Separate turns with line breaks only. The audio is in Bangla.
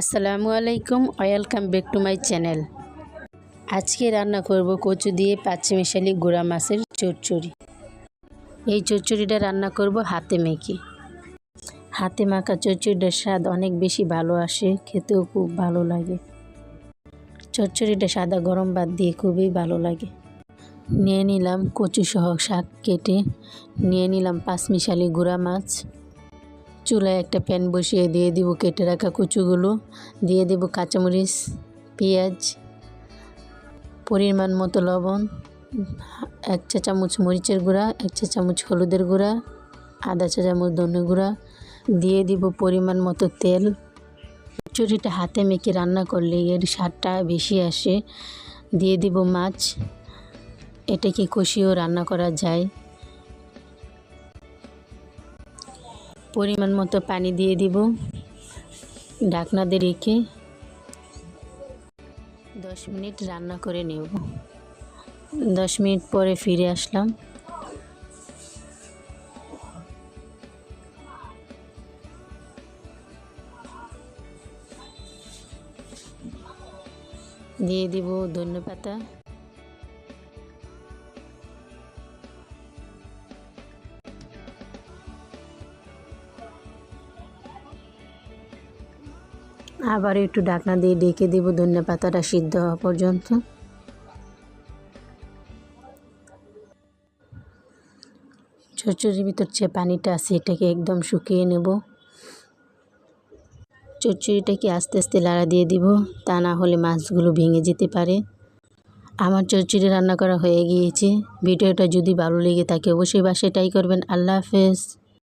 আসসালামু আলাইকুম, welcome back to my channel. আজকে রান্না করব কচু দিয়ে পাঁচমিশালি গুঁড়া মাছের চচ্চড়ি। এই চচ্চড়িটা রান্না করব হাতে মেখে। হাতে মাখা চচ্চড়িটার স্বাদ অনেক বেশি ভালো আসে, খেতেও খুব ভালো লাগে। চচ্চড়িটা সাদা গরম ভাত দিয়ে খুবই ভালো লাগে। নিয়ে নিলাম কচু সহ শাক কেটে, নিয়ে নিলাম পাঁচমিশালি গুঁড়া মাছ। চুলায় একটা প্যান বসিয়ে দিয়ে দিব কেটে রাখা কুচুগুলো। দিয়ে দেব কাঁচামরিচ, পেঁয়াজ, পরিমাণ মতো লবণ, এক চা চামচ মরিচের গুঁড়া, এক চা চামচ হলুদের গুঁড়া, আধা চা চামচ ধনে গুঁড়া। দিয়ে দিব পরিমাণ মতো তেল। চুরিটা হাতে মেখে রান্না করলে এর স্বাদটা বেশি আসে। দিয়ে দিব মাছ। এটাকে কষিয়েও রান্না করা যায়। পরিমাণ মতো পানি দিয়ে দিব। ঢাকনা দিয়ে রেখে দশ মিনিট রান্না করে নেব। দশ মিনিট পরে ফিরে আসলাম। দিয়ে দিব ধনে আবার একটু ঢাকনা দিয়ে ডেকে দিব ধনে পাতাটা সিদ্ধ হওয়া পর্যন্ত। চচ্চড়ির ভিতর যে পানিটা আছে, এটাকে একদম শুকিয়ে নেব। চচ্চড়িটাকে আস্তে আস্তে লাড়া দিয়ে দিব, তা না হলে মাছগুলো ভেঙে যেতে পারে। আমার চচ্চড়ি রান্না করা হয়ে গিয়েছে। ভিডিওটা যদি ভালো লেগে থাকে, অবশ্যই বাসায় ট্রাই করবেন। আল্লাহ হাফেজ।